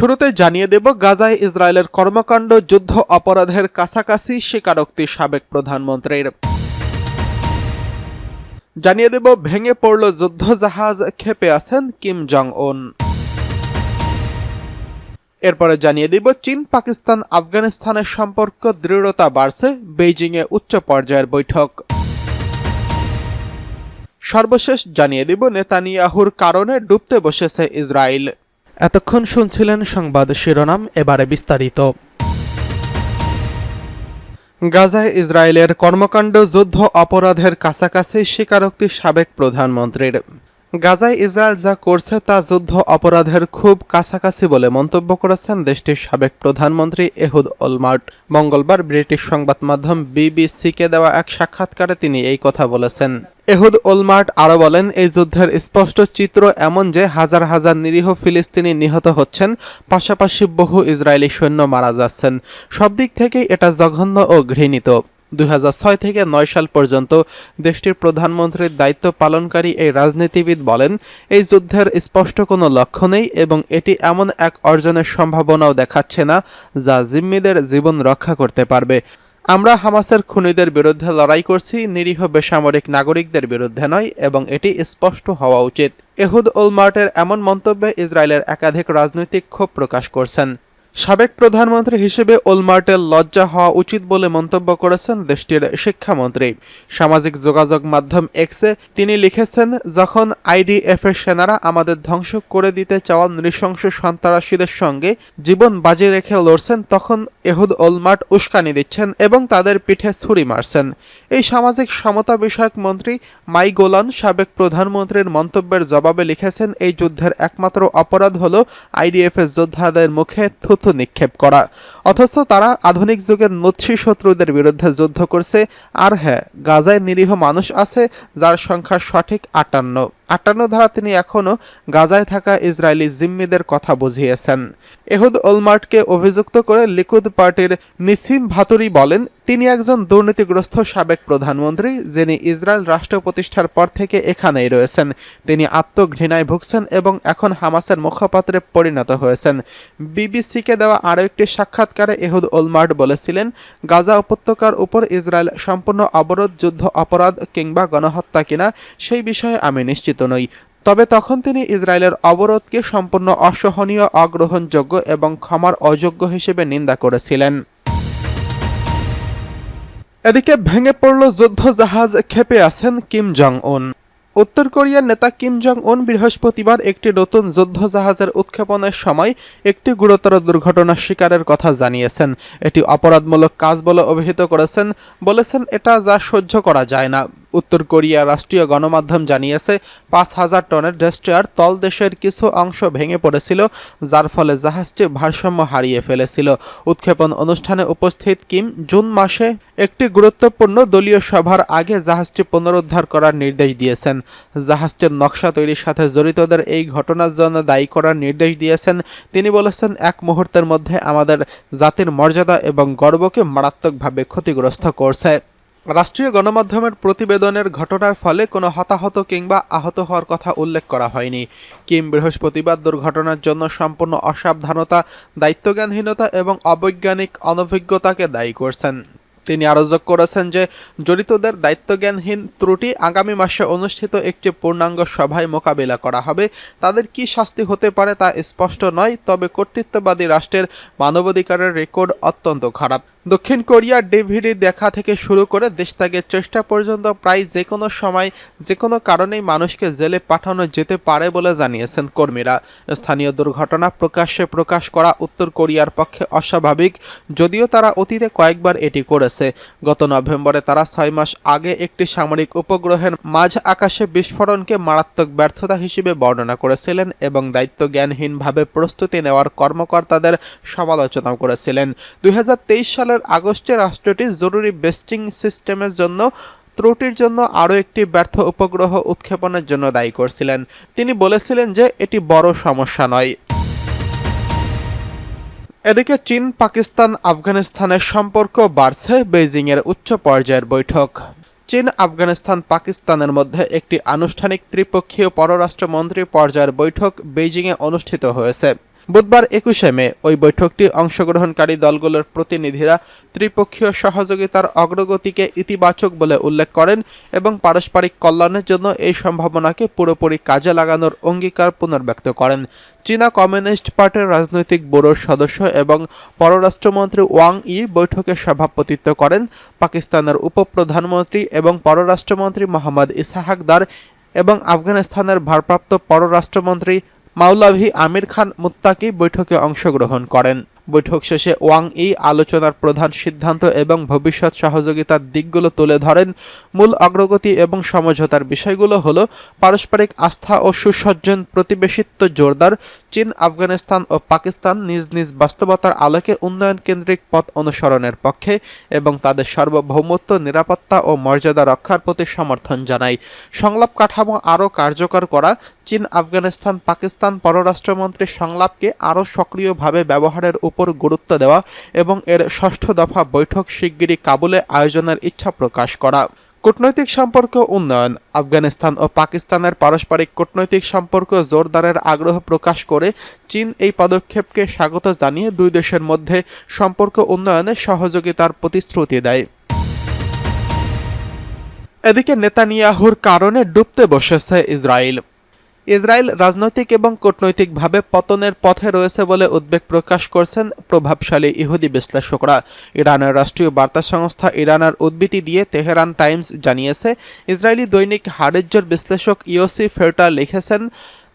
শুরুতে জানিয়ে দেব, গাজায় ইসরায়েলের কর্মকাণ্ড, যুদ্ধ, অপরাধের কাছাকাছি স্বীকারোক্তি সাবেক প্রধানমন্ত্রীর। জানিয়ে দেব, ভেঙে পড়ল যুদ্ধ জাহাজ খেপে আছেন কিম জং উন এরপরে জানিয়ে দিব, চীন, পাকিস্তান, আফগানিস্তানের সম্পর্ক দৃঢ়তা বাড়ছে, বেইজিংয়ে উচ্চ পর্যায়ের বৈঠক। সর্বশেষ জানিয়ে দিব, নেতানিয়াহুর কারণে ডুবতে বসেছে ইসরায়েল। এতক্ষণ শুনছিলেন সংবাদ শিরোনাম, এবারে বিস্তারিত। গাজায় ইসরায়েলের কর্মকাণ্ড, যুদ্ধ, অপরাধের কাছাকাছি স্বীকারোক্তি সাবেক প্রধানমন্ত্রীর। গাজায় ইসরায়েল যা করছে তা যুদ্ধ অপরাধের খুব কাছাকাছি বলে মন্তব্য করেছেন দেশটির সাবেক প্রধানমন্ত্রী এহুদ অলমার্ট মঙ্গলবার ব্রিটিশ সংবাদ মাধ্যম বিবিসিকে দেওয়া এক সাক্ষাৎকারে তিনি এই কথা বলেছেন। এহুদ ওলমার্ট আরও বলেন, এই যুদ্ধের স্পষ্ট চিত্র এমন যে হাজার হাজার নিরীহ ফিলিস্তিনি নিহত হচ্ছেন, পাশাপাশি বহু ইসরায়েলি সৈন্য মারা যাচ্ছেন। সব দিক থেকেই এটা জঘন্য ও ঘৃণিত। দুই হাজার ছয় থেকে নয় সাল পর্যন্ত দেশটির প্রধানমন্ত্রীর দায়িত্ব পালনকারী এই রাজনীতিবিদ বলেন, এই যুদ্ধের স্পষ্ট কোনো লক্ষ্য নেই এবং এটি এমন এক অর্জনের সম্ভাবনাও দেখাচ্ছে না যা জিম্মিদের জীবন রক্ষা করতে পারবে। আমরা হামাসের খুনিদের বিরুদ্ধে লড়াই করছি, নিরীহ বেসামরিক নাগরিকদের বিরুদ্ধে নয় এবং এটি স্পষ্ট হওয়া উচিত। এহুদ ওলমার্টের এমন মন্তব্যে ইসরায়েলের একাধিক রাজনৈতিক ক্ষোভ প্রকাশ করছেন। সাবেক প্রধানমন্ত্রী হিসেবে ওলমার্টের লজ্জা হওয়া উচিত বলে মন্তব্য করেছেন দেশটির শিক্ষামন্ত্রী। সামাজিক যোগাযোগ মাধ্যম এক্সে তিনি লিখেছেন, যখন আইডিএফ এর সেনারা আমাদের ধ্বংস করে দিতে চাওয়া নৃশংস সন্ত্রাসীদের সঙ্গে জীবন বাজি রেখে লড়ছেন, তখন এহুদ ওলমার্ট উস্কানি দিচ্ছেন এবং তাদের পিঠে ছুরি মারছেন। এই সামাজিক সমতা বিষয়ক মন্ত্রী মাই গোলান সাবেক প্রধানমন্ত্রীর মন্তব্যের জবাবে লিখেছেন, এই যুদ্ধের একমাত্র অপরাধ হল আইডিএফ এর যোদ্ধাদের মুখে থুথু নিক্ষেপ করা। অথচ তারা আধুনিক যুগের নচ্ছি শত্রুদের বিরুদ্ধে যুদ্ধ করছে। আর হ্যাঁ গাজায় নিরীহ মানুষ আছে যার সংখ্যা সঠিক আটান্ন। আটান্ন ধারা তিনি এখনও গাজায় থাকা ইসরায়েলি জিম্মিদের কথা বুঝিয়েছেন। এহুদ ওলমার্টকে অভিযুক্ত করে লিকুদ পার্টির নিসিম ভাতুরি বলেন, তিনি একজন দুর্নীতিগ্রস্ত সাবেক প্রধানমন্ত্রী, যিনি ইসরায়েল রাষ্ট্র প্রতিষ্ঠার পর থেকে এখানেই রয়েছেন। তিনি আত্মঘৃণায় ভুগছেন এবং এখন হামাসের মুখপাত্রে পরিণত হয়েছেন। বিবিসিকে দেওয়া আরও একটি সাক্ষাৎকারে এহুদ ওলমার্ট বলেছিলেন, গাজা উপত্যকার উপর ইসরায়েল সম্পূর্ণ অবরোধ, যুদ্ধ, অপরাধ কিংবা গণহত্যা কিনা, সেই বিষয়ে আমি নিশ্চিত নই। তবে তখন তিনি ইসরায়েলের অবরোধকে সম্পূর্ণ অসহনীয়, অগ্রহণযোগ্য এবং ক্ষমার অযোগ্য হিসেবে নিন্দা করেছিলেন। এদিকে ভেঙে পড়ল যুদ্ধ জাহাজ খেপে আছেন কিম জং উন উত্তর কোরিয়ার নেতা কিম জং উন বৃহস্পতিবার একটি নতুন যুদ্ধ জাহাজের উৎক্ষেপণের সময় একটি গুরুতর দুর্ঘটনার শিকারের কথা জানিয়েছেন। এটি অপরাধমূলক কাজ বলে অভিহিত করেছেন। বলেছেন, এটা যা সহ্য করা যায় না। উত্তর কোরিয়া রাষ্ট্রীয় গণমাধ্যম জানিয়েছে, পাঁচ হাজার টনের ডেস্ট্রয়ার তলদেশের কিছু অংশ ভেঙে পড়েছিল, যার ফলে জাহাজটি ভারসাম্য হারিয়ে ফেলেছিল। উৎক্ষেপণ অনুষ্ঠানে উপস্থিত কিম জুন মাসে একটি গুরুত্বপূর্ণ দলীয় সভার আগে জাহাজটি পুনরুদ্ধার করার নির্দেশ দিয়েছেন। জাহাজটির নকশা তৈরির সাথে জড়িতদের এই ঘটনার জন্য দায়ী করার নির্দেশ দিয়েছেন। তিনি বলেছেন, এক মুহূর্তের মধ্যে আমাদের জাতির মর্যাদা এবং গর্বকে মারাত্মকভাবে ক্ষতিগ্রস্ত করছে। রাষ্ট্রীয় গণমাধ্যমের প্রতিবেদনের ঘটনার ফলে কোনো হতাহত কিংবা আহত হওয়ার কথা উল্লেখ করা হয়নি। কিম বৃহস্পতিবার দুর্ঘটনার জন্য সম্পূর্ণ অসাবধানতা, দায়িত্বজ্ঞানহীনতা এবং অবৈজ্ঞানিক অনভিজ্ঞতাকে দায়ী করছেন। তিনি আরও যোগ করেছেন যে, জড়িতদের দায়িত্বজ্ঞানহীন ত্রুটি আগামী মাসে অনুষ্ঠিত একটি পূর্ণাঙ্গ সভায় মোকাবিলা করা হবে। তাদের কি শাস্তি হতে পারে তা স্পষ্ট নয়, তবে কর্তৃত্ববাদী রাষ্ট্রের মানবাধিকারের রেকর্ড অত্যন্ত খারাপ। দক্ষিণ কোরিয়ার ডিভিডি দেখা থেকে শুরু করে দেশত্যাগের চেষ্টা পর্যন্ত প্রায় যে কোনো সময় যে কোনো কারণেই মানুষকে জেলে পাঠানো যেতে পারে বলে জানিয়েছেন কর্মীরা। স্থানীয় দুর্ঘটনা প্রকাশ্যে প্রকাশ করা উত্তর কোরিয়ার পক্ষে অস্বাভাবিক, যদিও তারা অতীতে কয়েকবার এটি করেছে। গত নভেম্বরে তারা ছয় মাস আগে একটি সামরিক উপগ্রহের মাঝ আকাশে বিস্ফোরণকে মারাত্মক ব্যর্থতা হিসেবে বর্ণনা করেছিলেন এবং দায়িত্ব জ্ঞানহীনভাবে প্রস্তুতি নেওয়ার কর্মকর্তাদের সমালোচনা করেছিলেন। দুই হাজার তেইশ সালের আগস্টে রাষ্ট্রটি জরুরি বেস্টিং সিস্টেমের জন্য, ত্রুটির জন্য আরও একটি ব্যর্থ উপগ্রহ উৎক্ষেপণের জন্য দায়ী করছিলেন। তিনি বলেছিলেন যে এটি বড় সমস্যা নয়। এদিকে চীন, পাকিস্তান, আফগানিস্তানের সম্পর্ক বাড়ছে বেইজিংয়ের উচ্চ পর্যায়ের বৈঠক। চীন, আফগানিস্তান, পাকিস্তানের মধ্যে একটি আনুষ্ঠানিক ত্রিপক্ষীয় পররাষ্ট্রমন্ত্রী পর্যায়ের বৈঠক বেইজিংয়ে অনুষ্ঠিত হয়েছে। বুধবার একুশে মে ওই বৈঠকটি অংশগ্রহণকারী দলগুলোর প্রতিনিধিরা ত্রিপক্ষীয় সহযোগিতার অগ্রগতিকে ইতিবাচক বলে উল্লেখ করেন এবং পারস্পরিক কল্যাণের জন্য এই সম্ভাবনাকে পুরোপুরি কাজে লাগানোর অঙ্গীকার পুনর্ব্যক্ত করেন। চীনা কমিউনিস্ট পার্টির রাজনৈতিক ব্যুরোর সদস্য এবং পররাষ্ট্রমন্ত্রী ওয়াং ই বৈঠকে সভাপতিত্ব করেন। পাকিস্তানের উপপ্রধানমন্ত্রী এবং পররাষ্ট্রমন্ত্রী মোহাম্মদ ইসাহাকদার এবং আফগানিস্তানের ভারপ্রাপ্ত পররাষ্ট্রমন্ত্রী মাওলাভি আমির খান মুত্তাকি বৈঠকে অংশগ্রহণ করেন। বৈঠক শেষে ওয়াং ই আলোচনার প্রধান সিদ্ধান্ত এবং ভবিষ্যৎ সহযোগিতার দিকগুলো তুলে ধরেন। মূল অগ্রগতি এবং সমঝোতার বিষয়গুলো হলো পারস্পরিক আস্থা ও সুসজ্জন প্রতিবেশিত্ব জোরদার, চীন, আফগানিস্তান ও পাকিস্তান নিজ নিজ বাস্তবতার আলোকে উন্নয়ন কেন্দ্রিক পথ অনুসরণের পক্ষে এবং তাদের সার্বভৌমত্ব, নিরাপত্তা ও মর্যাদা রক্ষার প্রতি সমর্থন জানায়। সংলাপ কাঠামো আরও কার্যকর করা, চীন, আফগানিস্তান, পাকিস্তান পররাষ্ট্রমন্ত্রী সংলাপকে আরও সক্রিয়ভাবে ব্যবহারের উপর গুরুত্ব দেওয়া এবং এর ষষ্ঠ দফা বৈঠক শিগগিরই কাবুলে আয়োজনের ইচ্ছা প্রকাশ করা। কূটনৈতিক সম্পর্ক উন্নয়ন, আফগানিস্তান ও পাকিস্তানের পারস্পরিক কূটনৈতিক সম্পর্ক জোরদারের আগ্রহ প্রকাশ করে চীন এই পদক্ষেপকে স্বাগত জানিয়ে দুই দেশের মধ্যে সম্পর্ক উন্নয়নে সহযোগিতার প্রতিশ্রুতি দেয়। এদিকে নেতানিয়াহুর কারণে ডুবতে বসেছে ইসরায়েল। ইসরায়েল রাজনৈতিক এবং কূটনৈতিকভাবে পতনের পথে রয়েছে বলে উদ্বেগ প্রকাশ করছেন প্রভাবশালী ইহুদি বিশ্লেষকরা। ইরানের রাষ্ট্রীয় বার্তা সংস্থা ইরানের উদ্বৃত্তি দিয়ে তেহরান টাইমস জানিয়েছে, ইসরায়েলি দৈনিক হারেজ্জর বিশ্লেষক ইওসি ফেরটা লিখেছেন,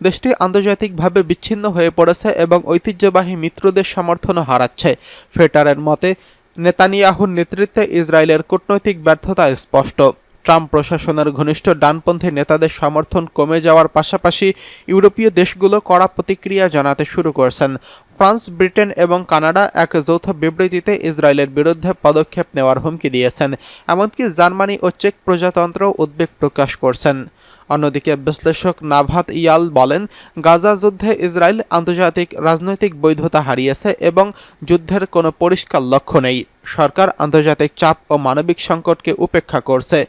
দেশটি আন্তর্জাতিকভাবে বিচ্ছিন্ন হয়ে পড়েছে এবং ঐতিহ্যবাহী মিত্রদের সমর্থনও হারাচ্ছে। ফেটারের মতে, নেতানিয়াহুর নেতৃত্বে ইসরায়েলের কূটনৈতিক ব্যর্থতা স্পষ্ট। ট্রাম্প প্রশাসনের ঘনিষ্ঠ ডানপন্থী নেতাদের সমর্থন কমে যাওয়ার পাশাপাশি ইউরোপীয় দেশগুলো কড়া প্রতিক্রিয়া জানাতে শুরু করেছেন। ফ্রান্স, ব্রিটেন এবং কানাডা এক যৌথ বিবৃতিতে ইসরায়েলের বিরুদ্ধে পদক্ষেপ নেওয়ার হুমকি দিয়েছেন। এমনকি জার্মানি ও চেক প্রজাতন্ত্র উদ্বেগ প্রকাশ করছেন। অন্যদিকে বিশ্লেষক নাভাত ইয়াল বলেন, গাজা যুদ্ধে ইসরায়েল আন্তর্জাতিক রাজনৈতিক বৈধতা হারিয়েছে এবং যুদ্ধের কোনো পরিষ্কার লক্ষ্য নেই। সরকার আন্তর্জাতিক চাপ ও মানবিক সংকটকে উপেক্ষা করছে।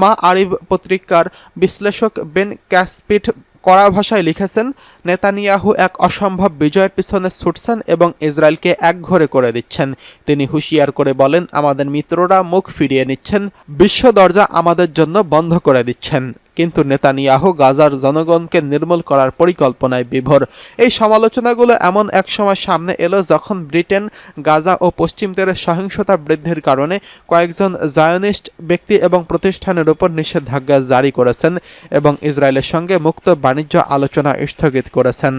মা আরিব পত্রিকার বিশ্লেষক বেন ক্যাসপিট কড়া ভাষায় লিখেছেন, নেতানিয়াহু এক অসম্ভব বিজয়ের পিছনে ছুটছেন এবং ইসরায়েলকে একঘরে করে দিচ্ছেন। তিনি হুঁশিয়ার করে বলেন, আমাদের মিত্ররা মুখ ফিরিয়ে নিচ্ছেন, বিশ্ব দরজা আমাদের জন্য বন্ধ করে দিচ্ছেন। কিন্তু নেতানিয়াহু গাজার জনগণকে নির্মূল করার পরিকল্পনায় বিভোর। এই সমালোচনাগুলো এমন এক সময় সামনে এলো যখন ব্রিটেন, গাজা ও পশ্চিম তীরে সহিংসতা বৃদ্ধির কারণে কয়েকজন জায়নিস্ট ব্যক্তি এবং প্রতিষ্ঠানের উপর নিষেধাজ্ঞা জারি করেছেন এবং ইসরায়েলের সঙ্গে মুক্ত বাণিজ্য আলোচনা স্থগিত করেছেন।